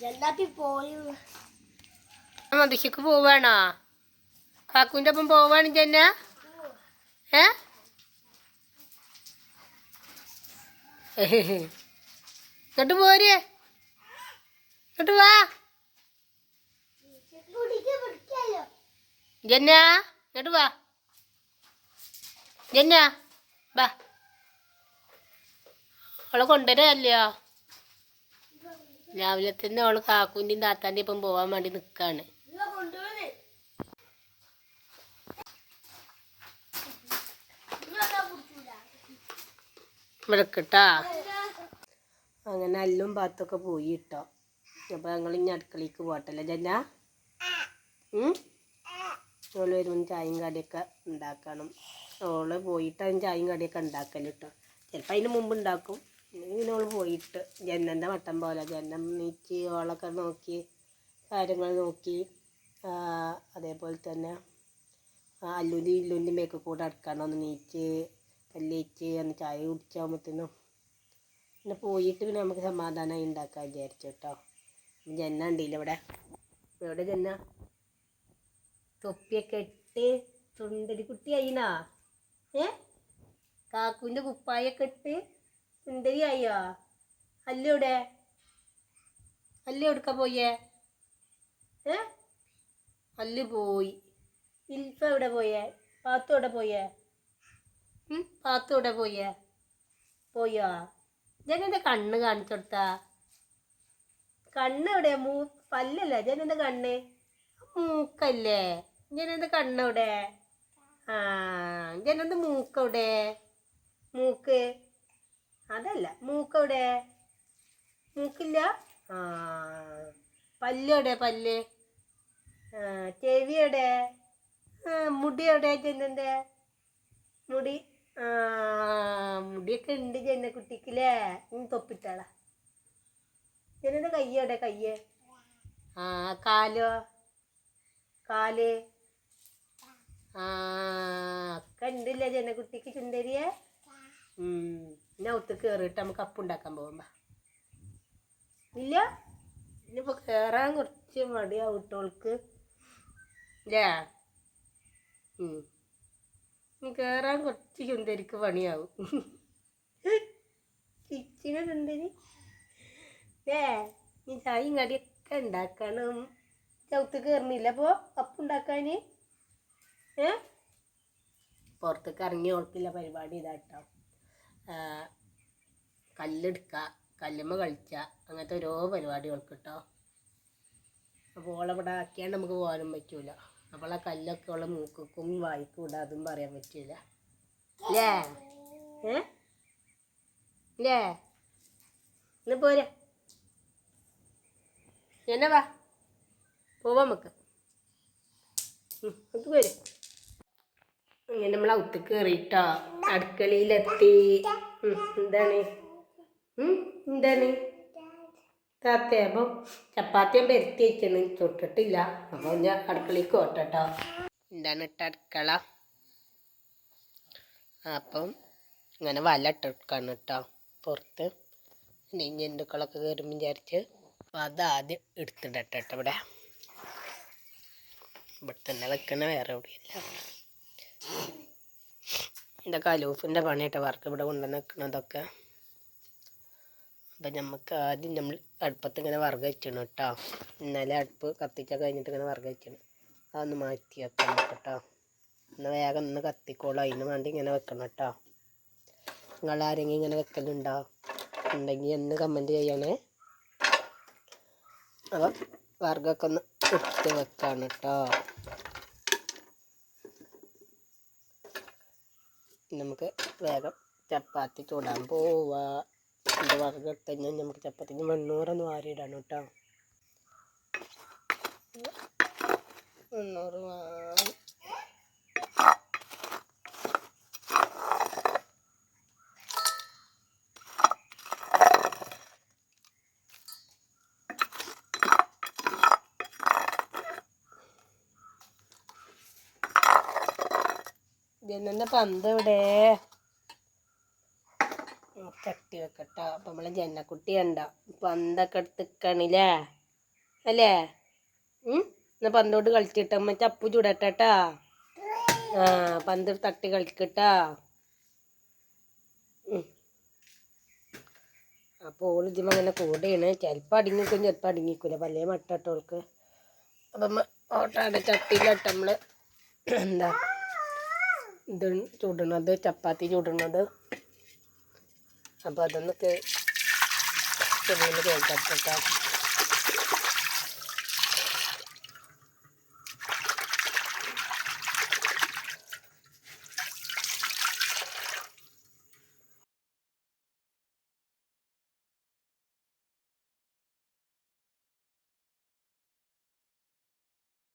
ജന്നാപ്പി പോയി മതിശക്ക് പോവാണോ? കാക്കുവിന്റെ ഒപ്പം പോവാണ് ജന്ന ഏ? ഇങ്ങോട്ട് പോര്. ഇങ്ങോട്ട് വാ. ജന്ന ഇങ്ങോട്ട് വാ. ജന്ന വാ. അവളെ കൊണ്ടുവരല്ലോ രാവിലെ തന്നെ അവൾ കാക്കുന്റെയും താത്താന്റെ ഇപ്പം പോവാൻ വേണ്ടി നിൽക്കാണ് മെടുക്കട്ടാ അങ്ങനെ അല്ലും പാത്തൊക്കെ പോയി ഇട്ടോ. അപ്പോൾ ഞങ്ങൾ ഇനി അടുക്കളയ്ക്ക് പോട്ടല്ലേ ജന്ന? ഓൾ വരുമ്പോൾ ചായയും കടിയൊക്കെ ഉണ്ടാക്കണം. ഓൾ പോയിട്ട് അതിന് ചായയും കടിയൊക്കെ ഉണ്ടാക്കൽ കേട്ടോ ചിലപ്പോൾ അതിന് മുമ്പ് ഉണ്ടാക്കും. ഇങ്ങനെ പോയിട്ട് ജന്നന്റെ മട്ടം പോലെ ജന്നം നീക്കി ഓളൊക്കെ നോക്കി കാര്യങ്ങൾ നോക്കി അതേപോലെ തന്നെ അല്ലുന്റെ ഇല്ലുന്റെ മേക്ക് കൂടെ അടുക്കണം ഒന്ന് നീച്ച് അന്ന് ചായ കുടിച്ചാകുമ്പോഴത്തേനും പിന്നെ പോയിട്ട് പിന്നെ നമുക്ക് സമാധാനമായി ഉണ്ടാക്കാൻ വിചാരിച്ചു കേട്ടോ ജന്ന ഉണ്ടല്ലോ ഇവിടെ? എവിടെ ജന്ന തൊപ്പിയൊക്കെ ഇട്ട് ചുണ്ടരി കുട്ടിയായിനാ ഏ? കാക്കുവിന്റെ കുപ്പായൊക്കെ ഇട്ട് സുന്ദരി ആയോ അല്ലൂടെ അല്ല എവിടുക്ക പോയേ? ഏ? അല്ല് പോയി. ഇൽഫ എവിടെ പോയേ? പാത്തു എവിടെ പോയേ? പാത്തു എവിടെ പോയേ? പോയോ? ഞാൻ എന്റെ കണ്ണ് കാണിച്ചു കൊടുത്താ കണ്ണ് എവിടെ? മൂ പല്ലല്ല? ഞാൻ എന്റെ കണ്ണ്? മൂക്കല്ലേ? ഞാൻ എന്റെ കണ്ണെവിടെ ആ ഞാൻ മൂക്ക് മൂക്കവിടെ? മൂക്ക്? അതല്ല. മൂക്കവിടെ? മൂക്കില്ല? ആ. പല്ലെവിടെ? പല്ല്. ചെവിയുടെ മുടിയുടെ ചെന്നന്റെ മുടി. മുടിയൊക്കെ ഉണ്ട് ചെന്ന കുട്ടിക്കില്ലേ തൊപ്പിട്ടാളാ. ജനന്റെ കയ്യോടെ കയ്യ്. ആ കാലോ? കാൽ? ആ ഒക്കെ ഉണ്ടല്ലേ ചെന്ന ചുണ്ടരിയെ? പിന്നെ ഒത്ത് കയറിയിട്ട് നമുക്ക് അപ്പുണ്ടാക്കാൻ പോകുമ്പോ. ഇല്ല. ഇനിയിപ്പോ കയറാൻ കുറച്ച് മടിയാവും ഇട്ടോൾക്ക്. ഇല്ലേ കയറാൻ കുറച്ച് ചുന്തരിക്ക് പണിയാവും. കിച്ചിനെ ചുന്തരി ഏ നീ ചായയും കടിയൊക്കെ ഉണ്ടാക്കണം. ചവിത്ത് കയറുന്നില്ല അപ്പോൾ അപ്പുണ്ടാക്കാൻ ഏ? പുറത്തേക്ക് ഇറങ്ങി ഓൾക്കില്ല പരിപാടി ഇതാട്ടോ. കല്ലെടുക്കുക കല്ലുമ്മ കളിക്കുക അങ്ങനത്തെ ഓരോ പരിപാടികൾക്ക് കേട്ടോ അപ്പോൾ ഓളവിടെ ആക്കിയാണ്ട് നമുക്ക് പോകാനും പറ്റൂല. അപ്പോൾ ആ കല്ലൊക്കെ ഉള്ള മൂക്കും വായിക്കും ഇടാ അതും പറയാൻ പറ്റൂല. അല്ലേ ഏ? ഇല്ലേ? ഇന്ന് പോരാ? എന്നെ വാ? പോവാ നമുക്ക്. വരും അങ്ങനെ നമ്മൾ ഔത്ത് കയറിയിട്ടോ അടുക്കളയിലെത്തി. എന്താണ്? എന്താണ്? താത്തേ അപ്പം ചപ്പാത്തി ഞാൻ പെരുത്തി വെച്ചാണ് തൊട്ടിട്ടില്ല. അപ്പോൾ ഞാൻ അടുക്കളയ്ക്ക് കോട്ടോ എന്താണ് ഇട്ട അടുക്കള? അപ്പം ഇങ്ങനെ വല ഇട്ടെടുക്കാണ് കേട്ടോ. പുറത്ത് ഇനി ജന്തുക്കളൊക്കെ കയറും വിചാരിച്ച്. അപ്പം അതാദ്യം എടുത്തിടട്ടെ ഇവിടെ ഇവിടെ. തന്നെ വെക്കണ വേറെ എവിടെയല്ല എന്റെ കലൂഫിന്റെ പണിയിട്ട് വർക്ക് ഇവിടെ കൊണ്ടു നിൽക്കണതൊക്കെ അപ്പം നമുക്ക് ആദ്യം നമ്മൾ അടുപ്പത്ത് ഇങ്ങനെ വറുക വെച്ചണം കേട്ടോ. ഇന്നലെ അടുപ്പ് കത്തിച്ച കഴിഞ്ഞിട്ട് ഇങ്ങനെ വറുക വെച്ചണം അതൊന്ന് മാറ്റി വെക്കണം കേട്ടോ. എന്നാൽ വേഗം ഒന്ന് കത്തിക്കോളൂ. അതിന് വേണ്ടി ഇങ്ങനെ വെക്കണം കേട്ടോ. നിങ്ങൾ ആരെങ്കിലും ഇങ്ങനെ വെക്കലുണ്ടോ? ഉണ്ടെങ്കിൽ എന്ന് കമന്റ് ചെയ്യണേ. അപ്പം വർഗമൊക്കെ ഒന്ന് എടുത്ത് വെക്കാണ് കേട്ടോ. നമുക്ക് വേഗം ചപ്പാത്തി ചൂടാൻ പോവാ. എന്റെ എടുത്ത് കഴിഞ്ഞാൽ നമുക്ക് ചപ്പാത്തി വെണ്ണൂറൊന്ന് വാരിയിടാണ് കേട്ടോ. വെണ്ണൂറ് വാരി ജനന്റെ പന്ത് എവിടെ കട്ടി വെക്കട്ടോ. അപ്പൊ നമ്മളെ ജനക്കുട്ടി കണ്ട? പന്തൊക്കെ എടുത്തിക്കണില്ലേ അല്ലേ? എന്നാ പന്തോട്ട് കളിച്ചിട്ട്? ചപ്പു ചുടട്ടാ ആ പന്ത് തട്ടി കളിക്കട്ടാ. അപ്പോൾ ഓൾ ഇതിമ അങ്ങനെ കൂടെയാണ്. ചിലപ്പോൾ അടിങ്ങിക്കും ചിലപ്പോൾ അടിങ്ങിക്കൂല. പല മട്ടോൾക്ക് അപ്പം ഓട്ടാടെ ചട്ടിയിലിട്ട് നമ്മൾ എന്താ ഇത് ചുടണത് ചപ്പാത്തി ചുടണത്. അപ്പോൾ അതൊന്നൊക്കെ ചെറിയ കേൾക്കട്ടെ